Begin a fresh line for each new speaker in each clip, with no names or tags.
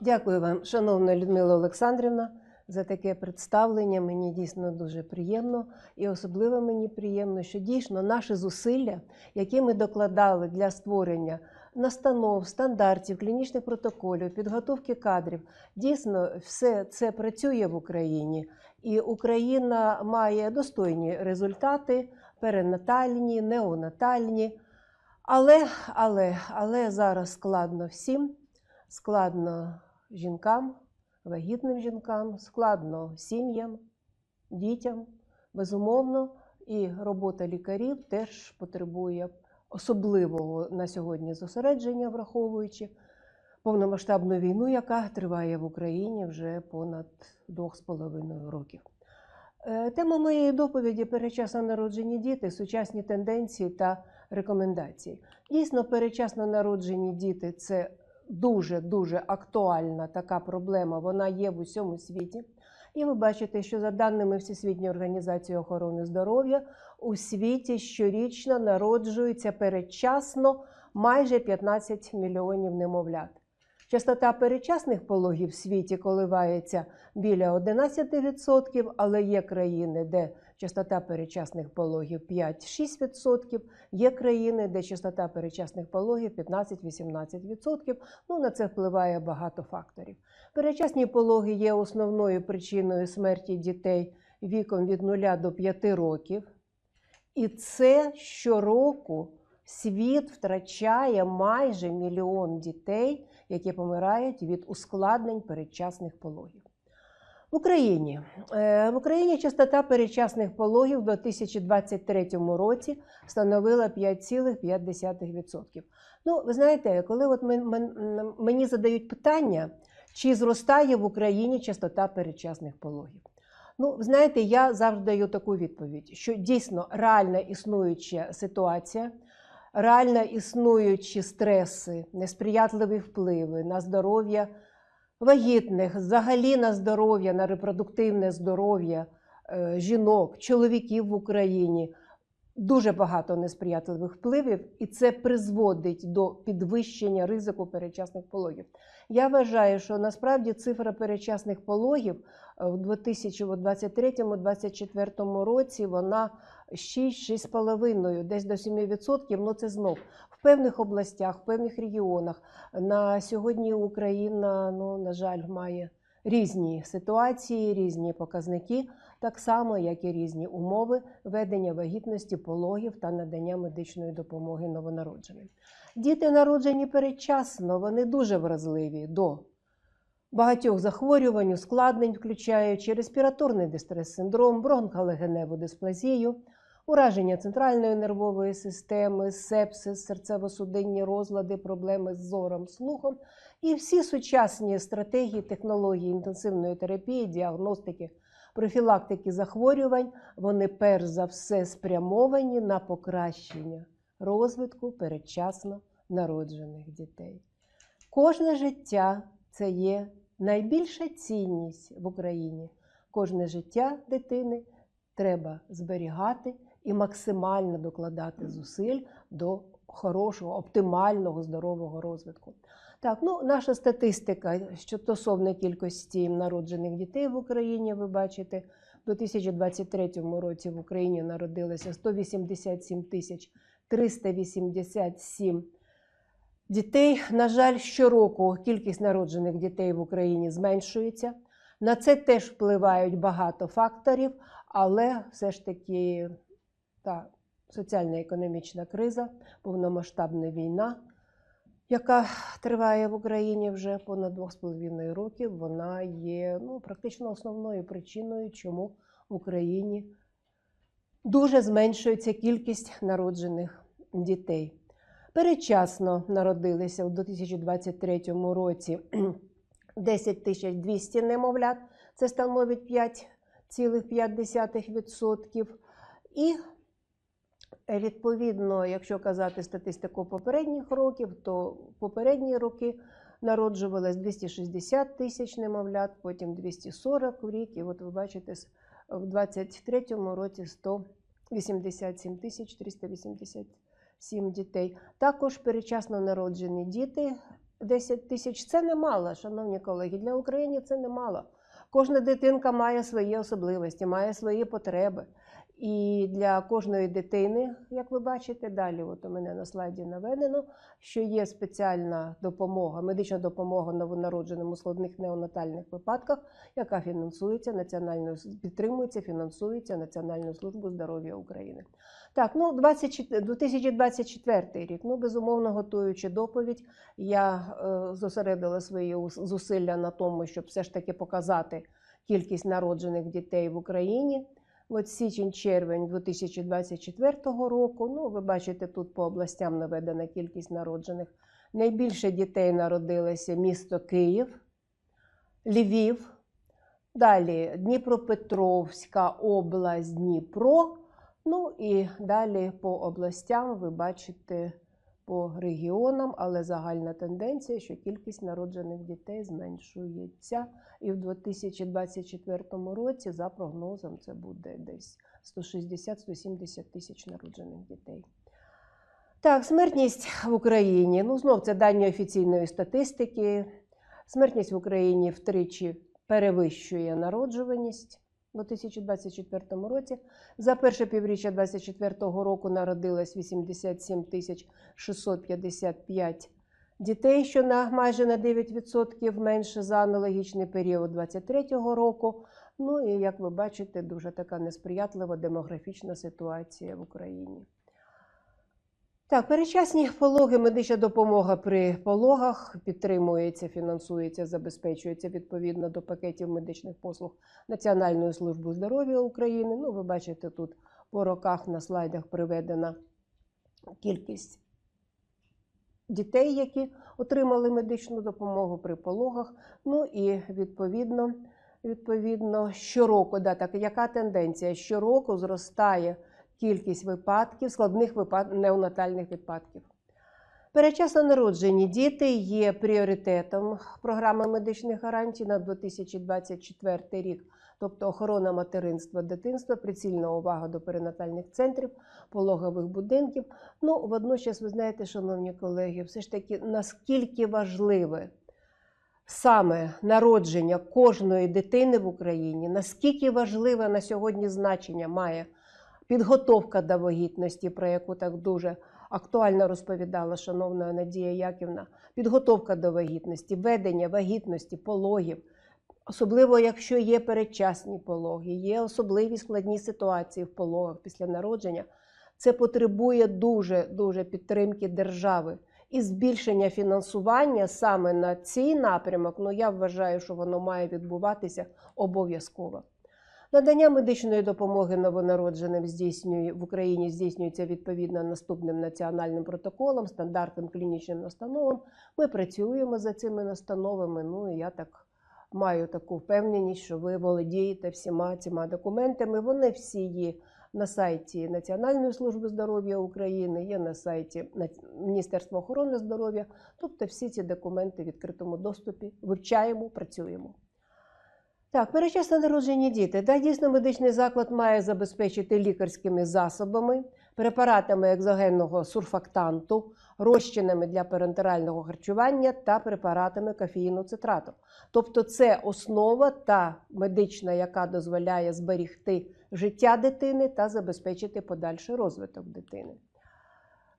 Дякую вам, шановна Людмила Олександрівна, за таке представлення. Мені дійсно дуже приємно. І особливо мені приємно, що дійсно наші зусилля, які ми докладали для створення настанов, стандартів, клінічних протоколів, підготовки кадрів, дійсно все це працює в Україні. І Україна має достойні результати перинатальні, неонатальні. Але, але, але зараз складно всім, складно жінкам, вагітним жінкам, складно сім'ям, дітям. Безумовно, і робота лікарів теж потребує особливого на сьогодні зосередження, враховуючи повномасштабну війну, яка триває в Україні вже понад двох з половиною років. Е, Тема моєї доповіді перечасно народжені діти, сучасні тенденції та рекомендації. Дійсно, перечасно народжені діти це дуже дуже актуальна така проблема. Вона є в усьому світі. І ви бачите, що за даними Всесвітньої організації охорони здоров'я, у світі щорічно народжується передчасно майже 15 мільйонів немовлят. Частота передчасних пологів в світі коливається біля 11%, але є країни, де частота передчасних пологів 5-6%, є країни, де частота передчасних пологів 15-18%. Ну, на це впливає багато факторів. Передчасні пологи є основною причиною смерті дітей віком від 0 до 5 років. І це щороку світ втрачає майже мільйон дітей, які помирають від ускладнень передчасних пологів. В Україні Е, в Україні частота передчасних пологів у 2023 році становила 5,5%. Ну, ви знаєте, коли от мен- мен- мені задають питання, чи зростає в Україні частота передчасних пологів. Ну, знаєте, я завжди даю таку відповідь, що дійсно реальна існуюча ситуація, реально існуючі стреси, несприятливі впливи на здоров'я вагітних, взагалі на здоров'я, на репродуктивне здоров'я е, жінок, чоловіків в Україні. Дуже багато несприятливих впливів, і це призводить до підвищення ризику передчасних пологів. Я вважаю, що насправді цифра передчасних пологів е, в 2023-2024 році вона 6-6,5, десь до 7%, ну це знов в певних областях, в певних регіонах. На сьогодні Україна, ну, на жаль, має різні ситуації, різні показники, так само, як і різні умови ведення вагітності, пологів та надання медичної допомоги новонародженим. Діти, народжені передчасно, вони дуже вразливі до багатьох захворювань, ускладнень, включаючи респіраторний дистрес-синдром, бронхолегеневу дисплазію, ураження центральної нервової системи, сепсис, серцево-судинні розлади, проблеми з зором, слухом і всі сучасні стратегії, технології інтенсивної терапії, діагностики, профілактики захворювань, вони перш за все спрямовані на покращення розвитку передчасно народжених дітей. Кожне життя це є найбільша цінність в Україні. Кожне життя дитини треба зберігати і максимально докладати зусиль до хорошого, оптимального здорового розвитку. Так, ну наша статистика що стосовно кількості народжених дітей в Україні, ви бачите, в 2023 році в Україні народилося 187 тисяч 387 дітей. На жаль, щороку кількість народжених дітей в Україні зменшується. На це теж впливають багато факторів, але все ж таки та соціально-економічна криза, повномасштабна війна, яка триває в Україні вже понад 2,5 років, вона є ну, практично основною причиною, чому в Україні дуже зменшується кількість народжених дітей. Передчасно народилися у 2023 році 10 тисяч 200 немовлят, це становить 5,5%. І відповідно, якщо казати статистику попередніх років, то попередні роки народжувалось 260 тисяч немовлят, потім 240 в рік. І от ви бачите, в 2023 році 187 тисяч 387 дітей. Також передчасно народжені діти 10 тисяч це немало, шановні колеги. Для України це немало. Кожна дитинка має свої особливості, має свої потреби. І для кожної дитини, як ви бачите, далі, от у мене на слайді наведено, що є спеціальна допомога, медична допомога новонародженим у складних неонатальних випадках, яка фінансується національною підтримується, фінансується Національною службою здоров'я України. Так, ну 24 2024 рік. Ну, безумовно, готуючи доповідь, я е, зосередила свої зусилля на тому, щоб все ж таки показати кількість народжених дітей в Україні. От січень-червень 2024 року. Ну, ви бачите, тут по областям наведена кількість народжених. Найбільше дітей народилося місто Київ, Львів. Далі Дніпропетровська область, Дніпро. Ну і далі по областям ви бачите по регіонам, але загальна тенденція, що кількість народжених дітей зменшується. І в 2024 році, за прогнозом, це буде десь 160-170 тисяч народжених дітей. Так, смертність в Україні. Ну, знов це дані офіційної статистики. Смертність в Україні втричі перевищує народжуваність 2024 році. За перше півріччя 2024 року народилось 87 655 дітей, що на майже на 9% менше за аналогічний період 2023 року. Ну і як ви бачите, дуже така несприятлива демографічна ситуація в Україні. Так, передчасні пологи, медична допомога при пологах підтримується, фінансується, забезпечується відповідно до пакетів медичних послуг Національної служби здоров'я України. Ну, ви бачите, тут по роках на слайдах приведена кількість дітей, які отримали медичну допомогу при пологах. Ну і відповідно, відповідно щороку, да, так, яка тенденція? Щороку зростає кількість випадків, складних випад... неонатальних випадків. Передчасно народжені діти є пріоритетом програми медичних гарантій на 2024 рік, тобто охорона материнства, дитинства, прицільна увага до перинатальних центрів, пологових будинків. Ну, водночас, ви знаєте, шановні колеги, все ж таки, наскільки важливе саме народження кожної дитини в Україні, наскільки важливе на сьогодні значення має підготовка до вагітності, про яку так дуже актуально розповідала шановна Надія Яківна, підготовка до вагітності, ведення вагітності, пологів, особливо якщо є передчасні пологи, є особливі складні ситуації в пологах після народження. Це потребує дуже дуже підтримки держави і збільшення фінансування саме на цей напрямок. Ну я вважаю, що воно має відбуватися обов'язково. Надання медичної допомоги новонародженим здійснює в Україні здійснюється відповідно наступним національним протоколом, стандартним клінічним настановам. Ми працюємо за цими настановами. Ну і я так маю таку впевненість, що ви володієте всіма цими документами. Вони всі є на сайті Національної служби здоров'я України, є на сайті Міністерства охорони здоров'я. Тобто всі ці документи в відкритому доступі вивчаємо, працюємо. Так, перечасно народжені діти. Да, дійсно, медичний заклад має забезпечити лікарськими засобами, препаратами екзогенного сурфактанту, розчинами для парентерального харчування та препаратами кофеїну цитрату. Тобто, це основа та медична, яка дозволяє зберігти життя дитини та забезпечити подальший розвиток дитини.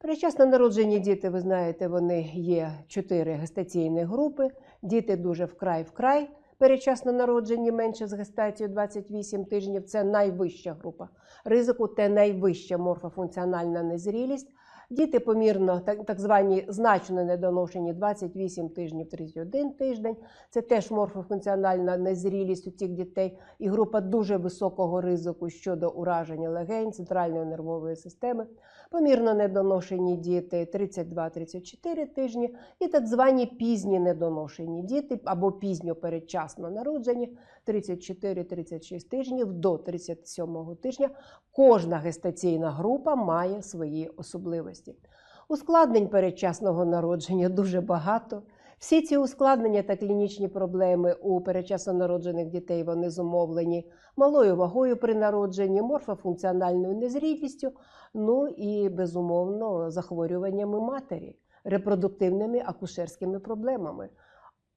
Передчасно народжені діти, ви знаєте, вони є чотири гестаційні групи. Діти дуже вкрай-вкрай передчасно народжені менше з гестацією 28 тижнів. Це найвища група ризику, це найвища морфофункціональна незрілість. Діти помірно, так звані значно недоношені 28 тижнів 31 тиждень. Це теж морфофункціональна незрілість у цих дітей і група дуже високого ризику щодо ураження легень, центральної нервової системи. Помірно недоношені діти 32-34 тижні, і так звані пізні недоношені діти або пізньо передчасно народжені 34-36 тижнів до 37 тижня. Кожна гестаційна група має свої особливості. Ускладнень передчасного народження дуже багато. Всі ці ускладнення та клінічні проблеми у передчасно народжених дітей вони зумовлені малою вагою при народженні, морфофункціональною незрілістю, ну і безумовно захворюваннями матері. репродуктивними акушерськими проблемами.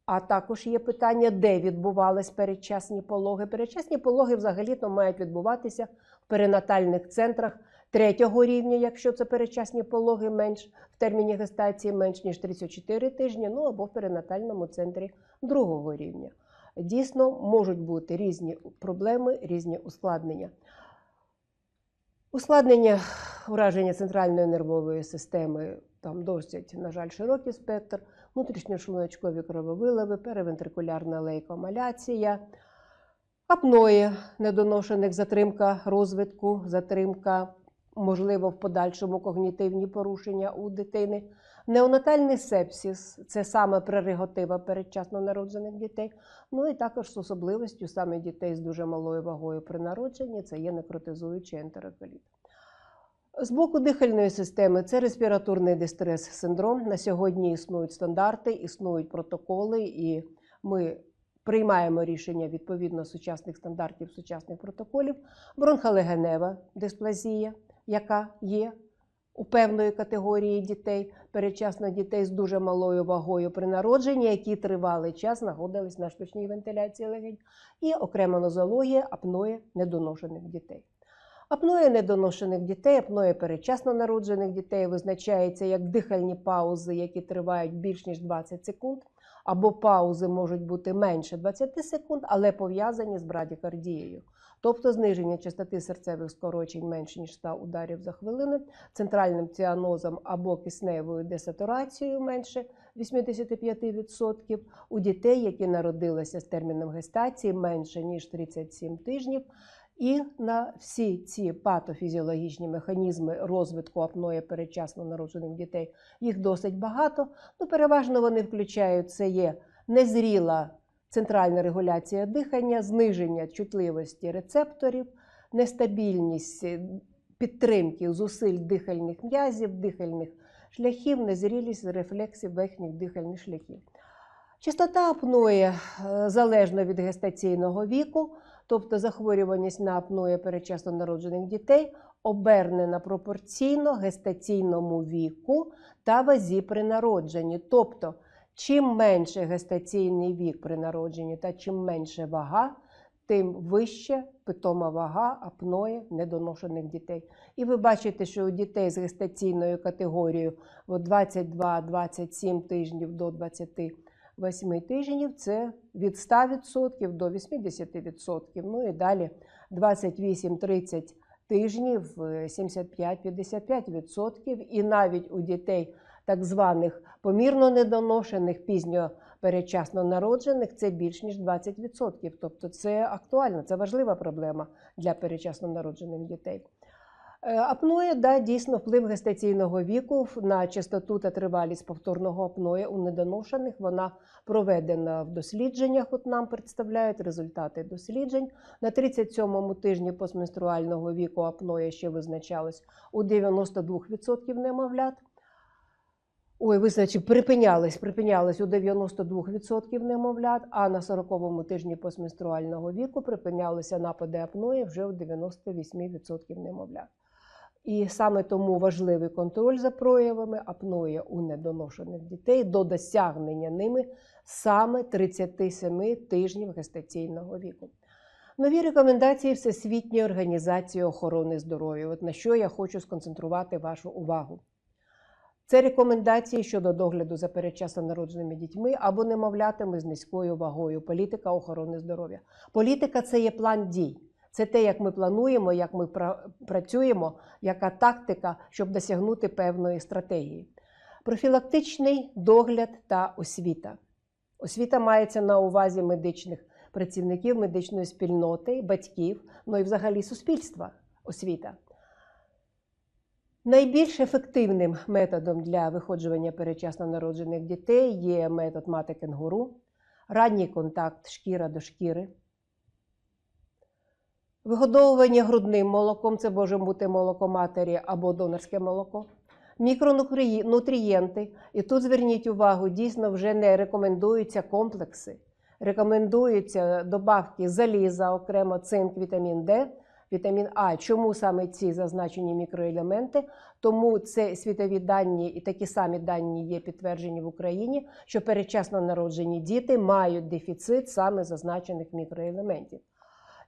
А також є питання, де відбувались передчасні пологи. Передчасні пологи взагалі-то мають відбуватися в перинатальних центрах третього рівня, якщо це передчасні пологи менш в терміні гестації менш ніж 34 тижні, ну або в перинатальному центрі другого рівня. Дійсно, можуть бути різні проблеми, різні ускладнення. Ускладнення ураження центральної нервової системи там досить, на жаль, широкий спектр, внутрішньошлуночкові крововиливи, перевентрикулярна лейкомаляція, апної недоношених, затримка розвитку, затримка, можливо, в подальшому когнітивні порушення у дитини. Неонатальний сепсис це саме прерогатива передчасно народжених дітей. Ну і також з особливістю саме дітей з дуже малою вагою при народженні це є некротизуючий ентероколіт. З боку дихальної системи це респіраторний дистрес-синдром. На сьогодні існують стандарти, існують протоколи, і ми приймаємо рішення відповідно сучасних стандартів, сучасних протоколів. Бронхолегенева дисплазія, яка є у певної категорії дітей, передчасно дітей з дуже малою вагою при народженні, які тривалий час знаходились на штучній вентиляції легень, і окрема нозологія апної недоношених дітей. Апноє недоношених дітей, апноє передчасно народжених дітей визначається як дихальні паузи, які тривають більш ніж 20 секунд, або паузи можуть бути менше 20 секунд, але пов'язані з брадікардією. Тобто зниження частоти серцевих скорочень менше ніж 100 ударів за хвилину, центральним ціанозом або кисневою десатурацією менше 85%, у дітей, які народилися з терміном гестації менше ніж 37 тижнів. І на всі ці патофізіологічні механізми розвитку апної передчасно народжених дітей їх досить багато. Ну, переважно вони включають це є незріла центральна регуляція дихання, зниження чутливості рецепторів, нестабільність підтримки зусиль дихальних м'язів, дихальних шляхів, незрілість рефлексів верхніх дихальних шляхів. Частота апної е, залежно від гестаційного віку, тобто захворюваність на апноє передчасно народжених дітей, обернена пропорційно гестаційному віку та вазі при народженні. Тобто, чим менше гестаційний вік при народженні та чим менше вага, тим вище питома вага апної недоношених дітей. І ви бачите, що у дітей з гестаційною категорією 22-27 тижнів до 20 8 тижнів це від 100% до 80%. Ну і далі 28-30 тижнів 75-55%. І навіть у дітей так званих помірно недоношених, пізньо передчасно народжених це більш ніж 20%. Тобто це актуально, це важлива проблема для передчасно народжених дітей. Е, апноє да, дійсно вплив гестаційного віку на частоту та тривалість повторного апноє у недоношених. Вона проведена в дослідженнях. От нам представляють результати досліджень. На 37-му тижні постменструального віку апноє ще визначалось у 92% немовлят. Ой, визначив, припинялись, припинялись у 92% немовлят, а на 40-му тижні постменструального віку припинялися напади апної вже у 98% немовлят. І саме тому важливий контроль за проявами апної у недоношених дітей до досягнення ними саме 37 тижнів гестаційного віку. Нові рекомендації Всесвітньої організації охорони здоров'я. От на що я хочу сконцентрувати вашу увагу. Це рекомендації щодо догляду за передчасно народженими дітьми або немовлятами з низькою вагою. Політика охорони здоров'я. Політика це є план дій. Це те, як ми плануємо, як ми працюємо, яка тактика, щоб досягнути певної стратегії. Профілактичний догляд та освіта. Освіта мається на увазі медичних працівників, медичної спільноти, батьків, ну і взагалі суспільства освіта. Найбільш ефективним методом для виходжування передчасно народжених дітей є метод мати кенгуру, ранній контакт шкіра до шкіри. Вигодовування грудним молоком це може бути молоко матері або донорське молоко. Мікронутрієнти. І тут зверніть увагу, дійсно вже не рекомендуються комплекси. Рекомендуються добавки заліза, окремо цинк, вітамін Д, вітамін А. Чому саме ці зазначені мікроелементи? Тому це світові дані і такі самі дані є підтверджені в Україні, що передчасно народжені діти мають дефіцит саме зазначених мікроелементів.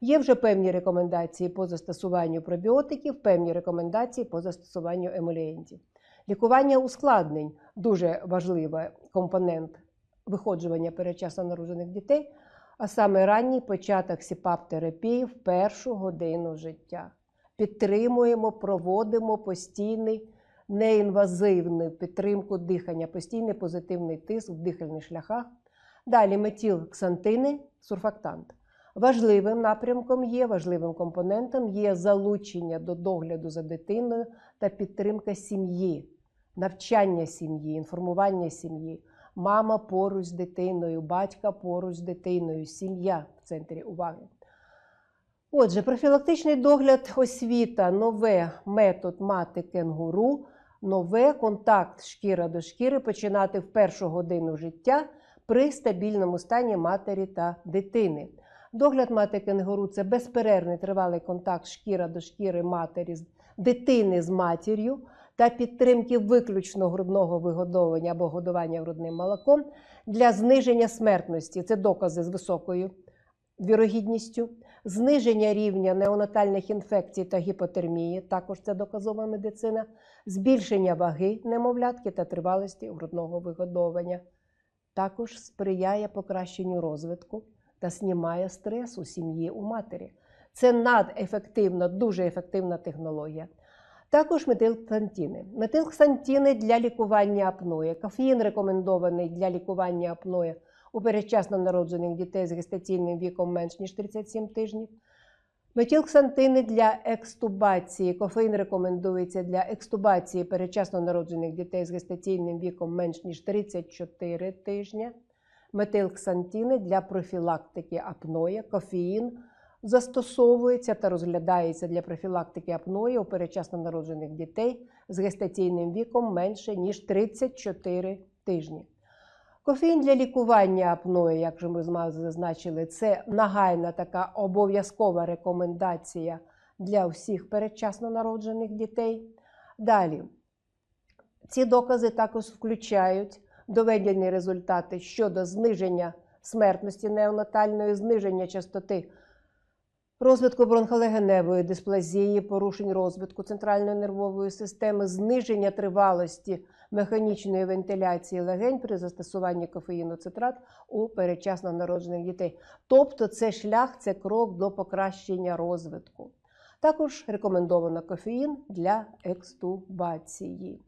Є вже певні рекомендації по застосуванню пробіотиків, певні рекомендації по застосуванню емолієнтів. Лікування ускладнень дуже важливий компонент виходжування передчасно народжених дітей, а саме ранній початок СІПАП-терапії в першу годину життя. Підтримуємо, проводимо постійний неінвазивну підтримку дихання, постійний позитивний тиск в дихальних шляхах. Далі метілксантини, сурфактант. Важливим напрямком є, важливим компонентом є залучення до догляду за дитиною та підтримка сім'ї, навчання сім'ї, інформування сім'ї. Мама поруч з дитиною, батька поруч з дитиною, сім'я в центрі уваги. Отже, профілактичний догляд освіта, нове метод мати кенгуру, нове контакт шкіра до шкіри починати в першу годину життя при стабільному стані матері та дитини. Догляд мати кенгуру це безперервний тривалий контакт шкіра до шкіри матері дитини з матір'ю та підтримки виключно грудного вигодовування або годування грудним молоком для зниження смертності. Це докази з високою вірогідністю, зниження рівня неонатальних інфекцій та гіпотермії, також це доказова медицина, збільшення ваги немовлятки та тривалості грудного вигодовування. Також сприяє покращенню розвитку та знімає стрес у сім'ї у матері. Це надефективна, дуже ефективна технологія. Також метилксантини. Метилксантини для лікування апної. Кофеїн рекомендований для лікування апної у передчасно народжених дітей з гестаційним віком менш ніж 37 тижнів. Метілксантини для екстубації. Кофеїн рекомендується для екстубації передчасно народжених дітей з гестаційним віком менш ніж 34 тижні. Метилксантини для профілактики апної. Кофеїн застосовується та розглядається для профілактики апної у передчасно народжених дітей з гестаційним віком менше ніж 34 тижні. Кофеїн для лікування апної, як же ми з зазначили, це нагайна така обов'язкова рекомендація для всіх передчасно народжених дітей. Далі, ці докази також включають доведені результати щодо зниження смертності неонатальної, зниження частоти розвитку бронхолегеневої дисплазії, порушень розвитку центральної нервової системи, зниження тривалості механічної вентиляції легень при застосуванні кофеїну цитрат у передчасно народжених дітей. Тобто це шлях, це крок до покращення розвитку. Також рекомендовано кофеїн для екстубації.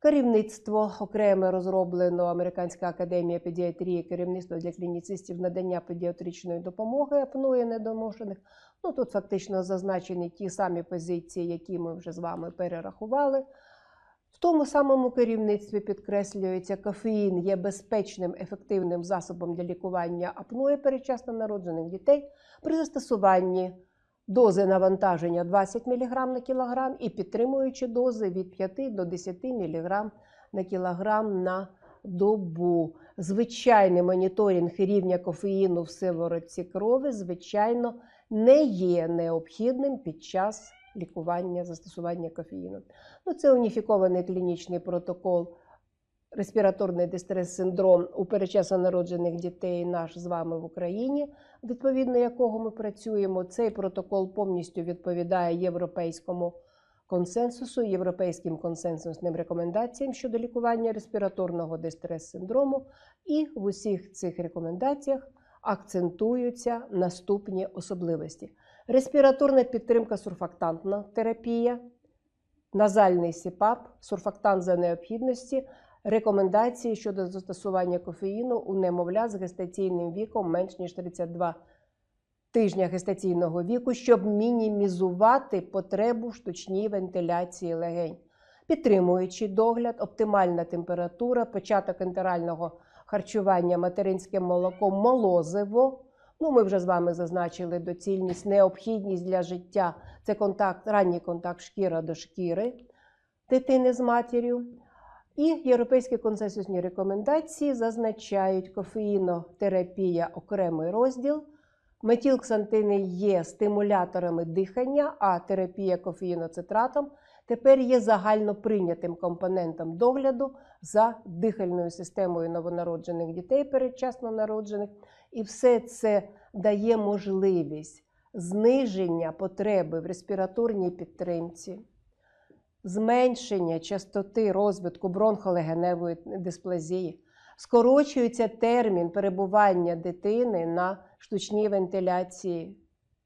Керівництво окреме розроблено Американська академія педіатрії, керівництво для клініцистів надання педіатричної допомоги апної недоношених. Ну тут фактично зазначені ті самі позиції, які ми вже з вами перерахували. В тому самому керівництві підкреслюється, кофеїн є безпечним ефективним засобом для лікування апної передчасно народжених дітей при застосуванні дози навантаження 20 мг на кілограм і підтримуючи дози від 5 до 10 мг на кілограм на добу. Звичайний моніторинг рівня кофеїну в сиворотці крові, звичайно, не є необхідним під час лікування застосування кофеїну. Ну, Це уніфікований клінічний протокол. Респіраторний дистрес-синдром у передчасно народжених дітей наш з вами в Україні, відповідно якого ми працюємо. Цей протокол повністю відповідає європейському консенсусу, європейським консенсусним рекомендаціям щодо лікування респіраторного дистрес-синдрому. І в усіх цих рекомендаціях акцентуються наступні особливості: респіраторна підтримка сурфактантна терапія, назальний СІПАП, сурфактант за необхідності. Рекомендації щодо застосування кофеїну у немовля з гестаційним віком менш ніж 32 тижня гестаційного віку, щоб мінімізувати потребу в штучній вентиляції легень, підтримуючи догляд, оптимальна температура, початок ентерального харчування материнським молоком молозиво. Ну, ми вже з вами зазначили доцільність, необхідність для життя це контакт, ранній контакт шкіра до шкіри дитини з матір'ю. І європейські консенсусні рекомендації зазначають кофеїнотерапія окремий розділ, Метілксантини є стимуляторами дихання, а терапія кофеїноцитратом тепер є загально прийнятим компонентом догляду за дихальною системою новонароджених дітей, передчасно народжених. І все це дає можливість зниження потреби в респіраторній підтримці, зменшення частоти розвитку бронхолегеневої дисплазії, скорочується термін перебування дитини на штучній вентиляції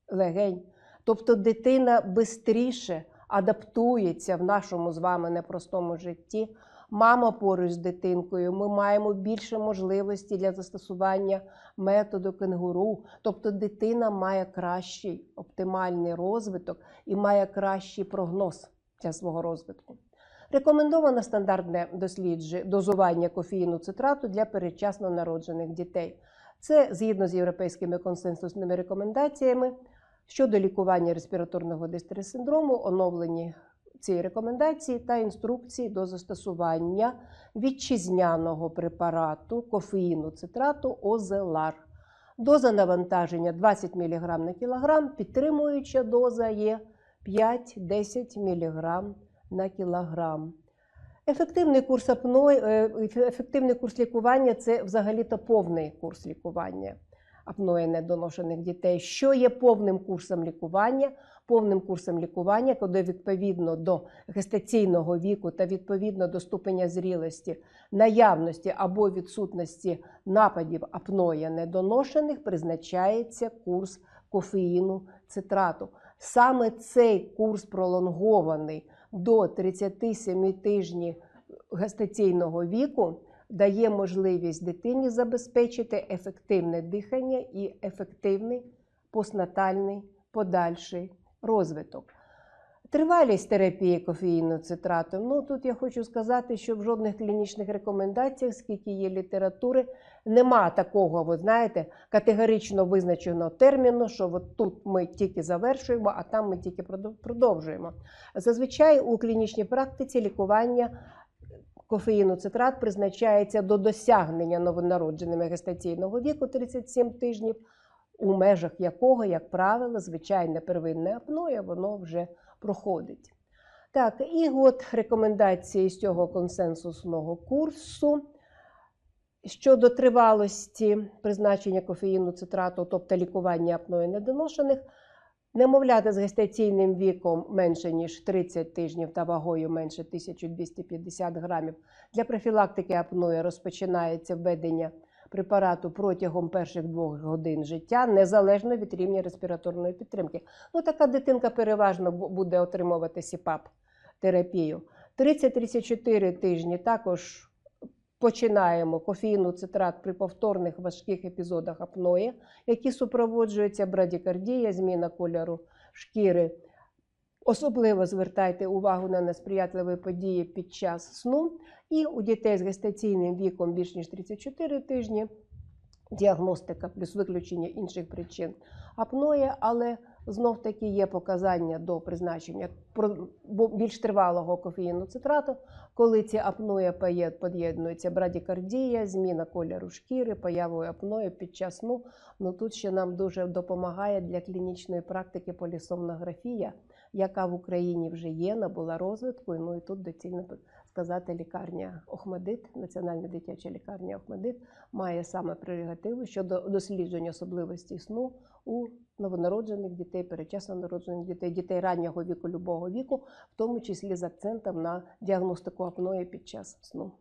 легень. Тобто дитина швидше адаптується в нашому з вами непростому житті. Мама поруч з дитинкою, ми маємо більше можливості для застосування методу кенгуру. Тобто дитина має кращий оптимальний розвиток і має кращий прогноз для свого розвитку. Рекомендовано стандартне дослідження дозування кофеїну цитрату для передчасно народжених дітей. Це згідно з європейськими консенсусними рекомендаціями щодо лікування респіраторного дистрес-синдрому, оновлені ці рекомендації та інструкції до застосування вітчизняного препарату кофеїну цитрату Озелар. Доза навантаження 20 мг на кілограм, підтримуюча доза є 5-10 мг на кілограм. Ефективний курс апної, е, ефективний курс лікування це взагалі-то повний курс лікування апної недоношених дітей. Що є повним курсом лікування? Повним курсом лікування, коли відповідно до гестаційного віку та відповідно до ступеня зрілості, наявності або відсутності нападів апноя недоношених, призначається курс кофеїну цитрату. Саме цей курс пролонгований до 37 тижнів гестаційного віку дає можливість дитині забезпечити ефективне дихання і ефективний постнатальний подальший розвиток. Тривалість терапії кофеїноцитратом. Ну тут я хочу сказати, що в жодних клінічних рекомендаціях, скільки є літератури, нема такого, ви знаєте, категорично визначеного терміну, що от тут ми тільки завершуємо, а там ми тільки продовжуємо. Зазвичай у клінічній практиці лікування кофеїноцитрат призначається до досягнення новонародженими гестаційного віку 37 тижнів, у межах якого, як правило, звичайне первинне апноє, воно вже проходить. Так, і от рекомендації з цього консенсусного курсу. Щодо тривалості призначення кофеїну цитрату, тобто лікування апної недоношених, немовляти з гестаційним віком менше ніж 30 тижнів та вагою менше 1250 грамів для профілактики апної розпочинається введення препарату протягом перших двох годин життя, незалежно від рівня респіраторної підтримки. Ну, така дитинка переважно буде отримувати СІПАП терапію. 30-34 тижні також починаємо кофеїну цитрат при повторних важких епізодах апної, які супроводжуються брадікардія, зміна кольору шкіри. Особливо звертайте увагу на несприятливі події під час сну. І у дітей з гестаційним віком більш ніж 34 тижні діагностика плюс виключення інших причин апної, але знов таки є показання до призначення більш тривалого кофеїну цитрату, коли ці апної поєднуються брадікардія, зміна кольору шкіри, появою апної під час сну. Ну тут ще нам дуже допомагає для клінічної практики полісомнографія, яка в Україні вже є, набула розвитку. Ну і тут доцільно сказати, лікарня Охмадит, Національна дитяча лікарня Охмадит, має саме прерогативи щодо дослідження особливостей сну у новонароджених дітей, перечасно народжених дітей, дітей раннього віку, любого віку, в тому числі з акцентом на діагностику апної під час сну.